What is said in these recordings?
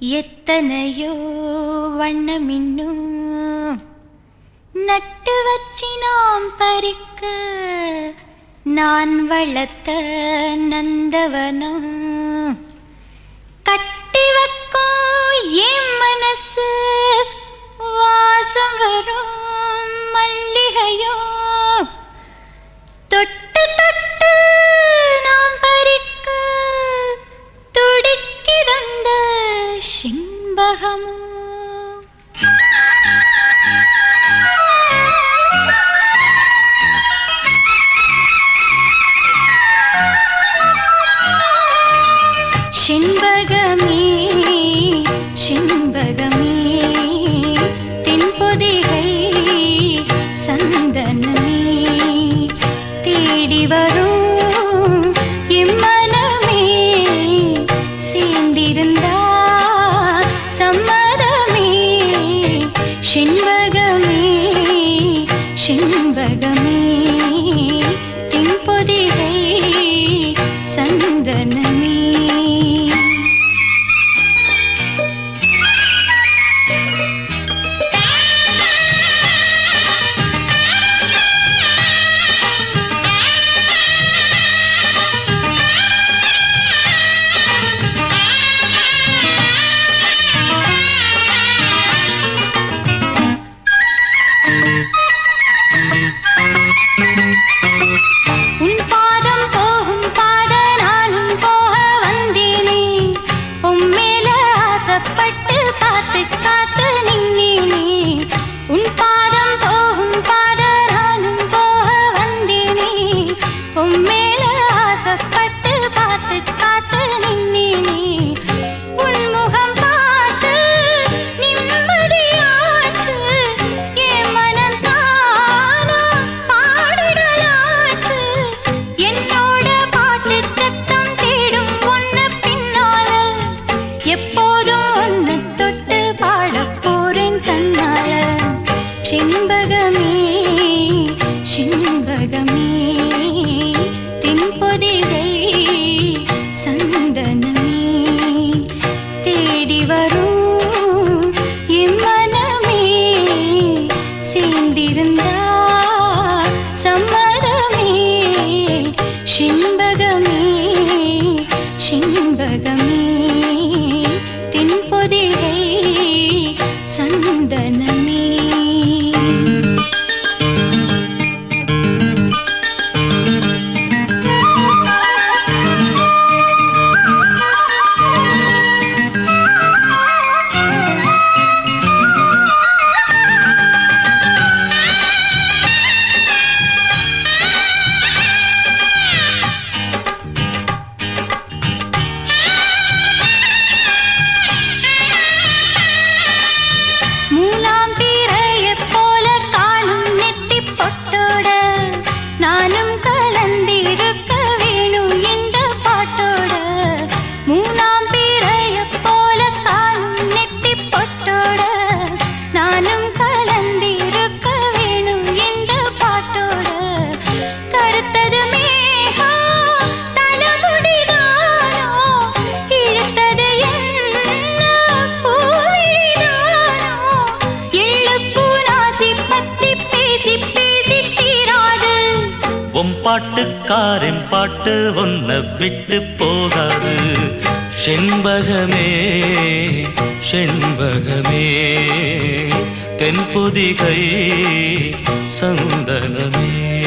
எத்தனையோ வண்ணமின்னும் நட்டு வச்சினோம் பறிக்க நான் வளர்த்த நந்தவனம். கட்டி வைக்கும் என் மனசு வாசம் வரும் மல்லிகையோ. शिम्बहम् शिंबगमे शिम्भगमे பாட்டுக்காரன் பாட்டு ஒன்ன விட்டு போகாது. செண்பகமே செண்பகமே. தென்புதிகை சந்தனமே.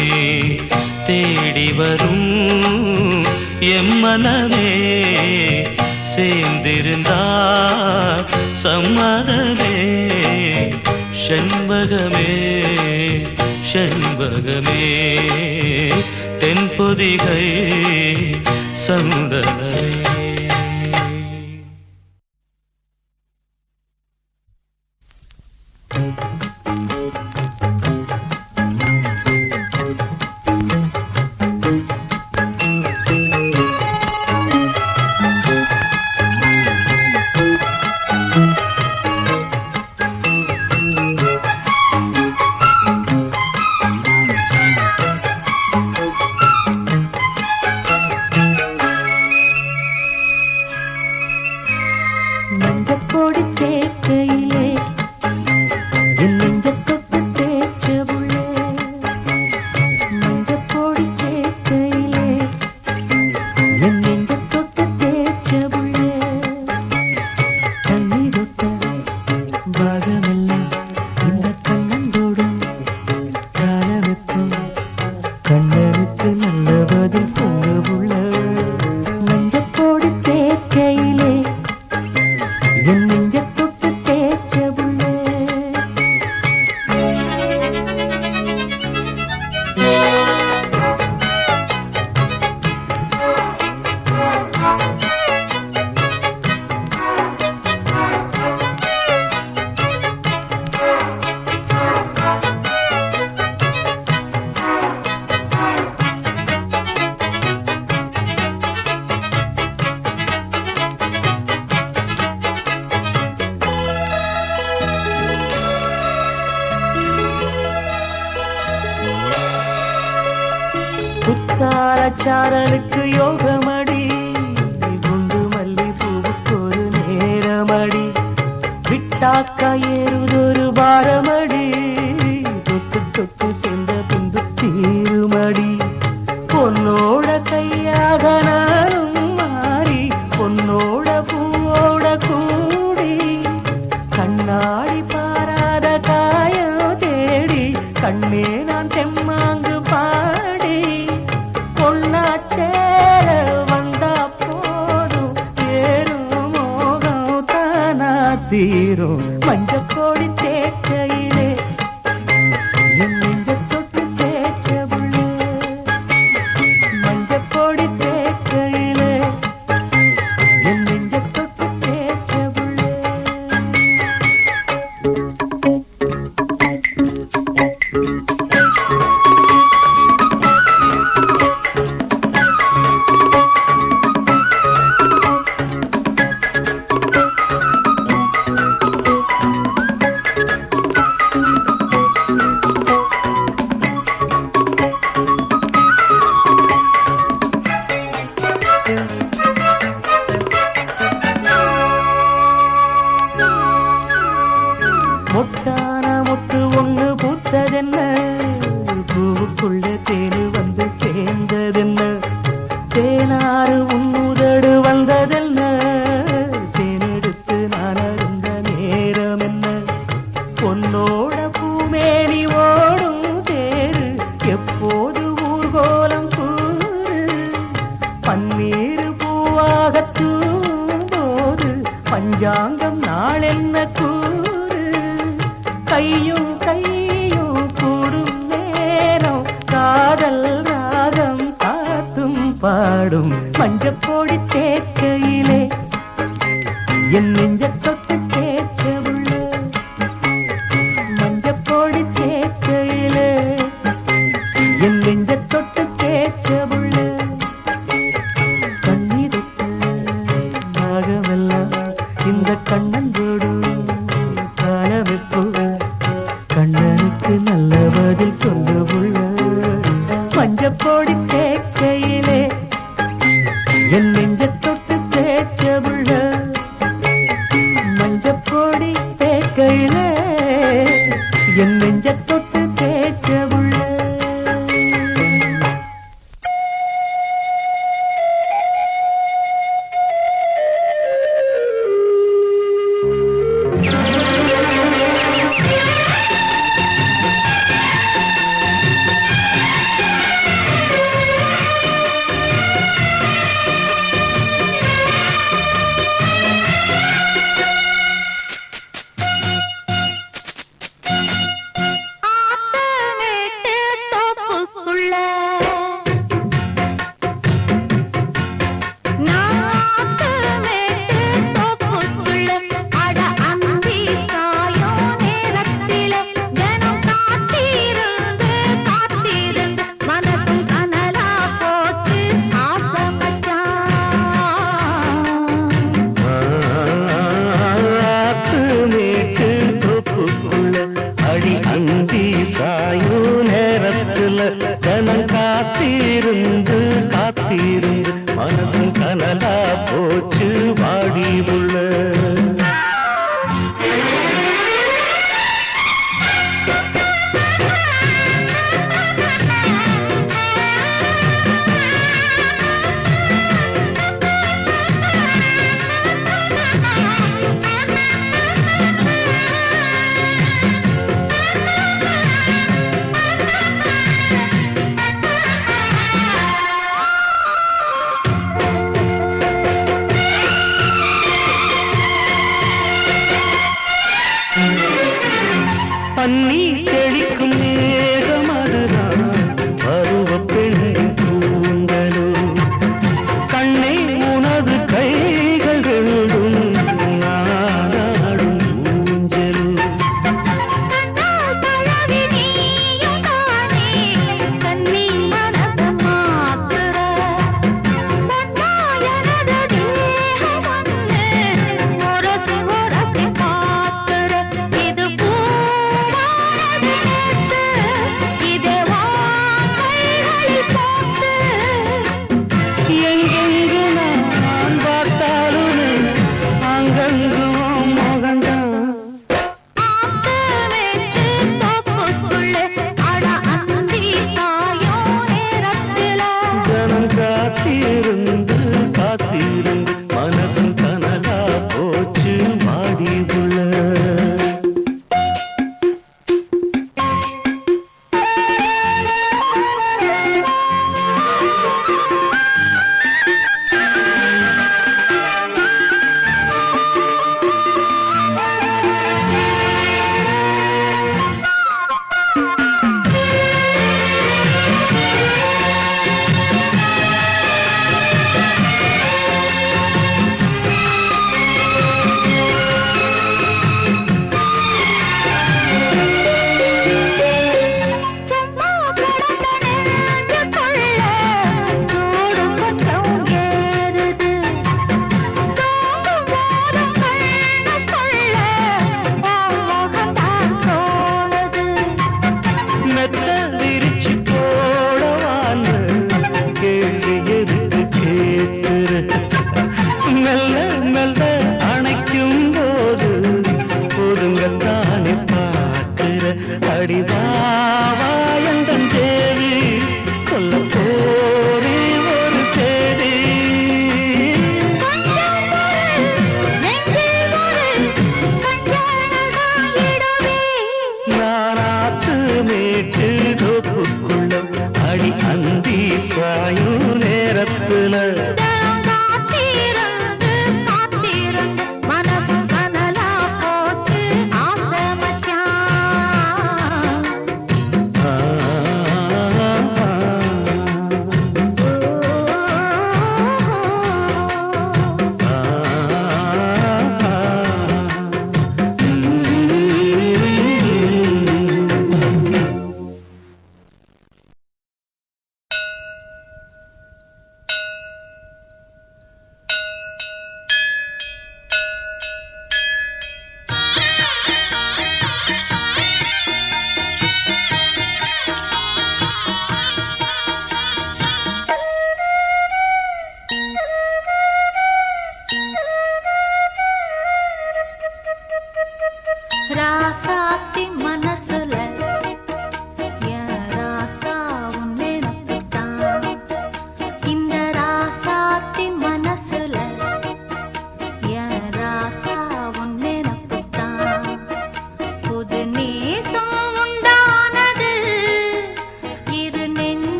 தேடி வரும் எம்மனமே சேர்ந்திருந்தா சம்மதமே. செண்பகமே செண்பகமே. தென்பொதிகை சந்தனமே పొన్నోడ కయ్యాగనా முட்டான முத்து ஒண்ணு பூத்ததென்ன? பூவுக்குள்ள தேனு வந்து சேர்ந்ததென்ன? தேனாறு உன் பாடும் மஞ்சப்பா கணம் காத்திருந்து காத்திருந்து மனதும் கனலா போச்சு வாடி உள்ள. 里。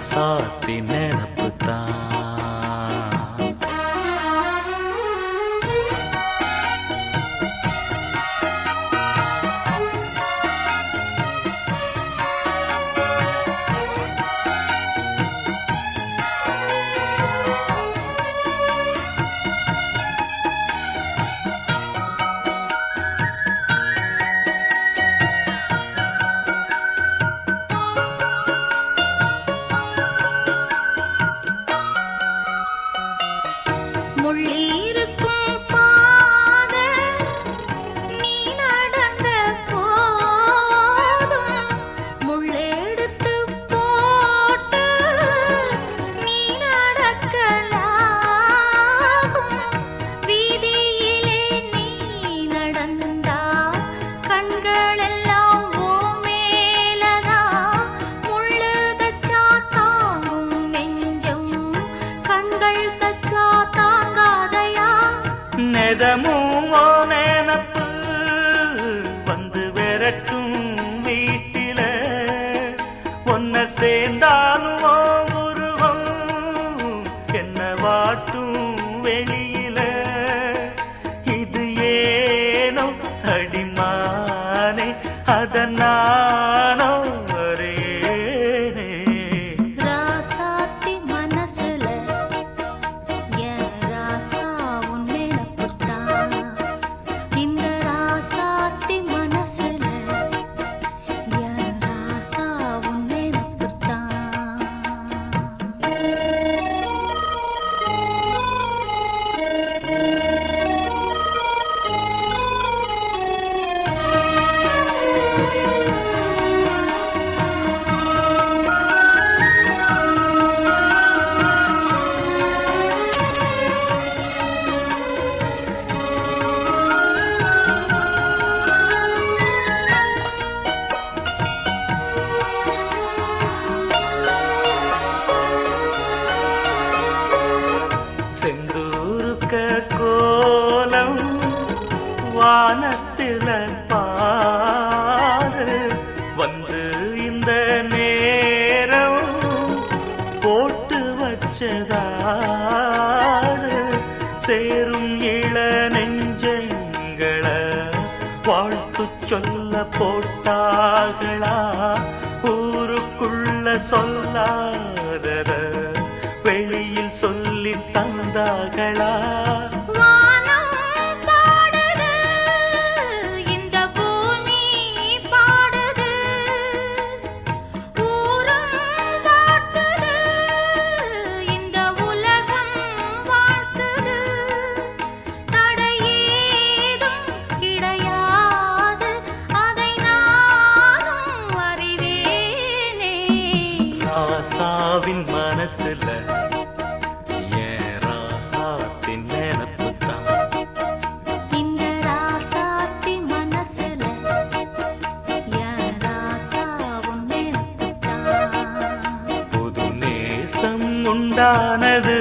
என் ராசாத்தின் நினப்புத்தான். കരില്ല கட்டும் வீட்டில ஒன்ன சேர்ந்தா முழுக்க கோலம் வானத்தில் பாரு வந்து இந்த நேரம் போட்டு வச்சதாரு சேரும் இள நெஞ்சங்களை வாழ்த்து சொல்ல போட்டார்களா? ஊருக்குள்ள சொல்லாதத வெளியே ಚಂದಗಳ உண்டானது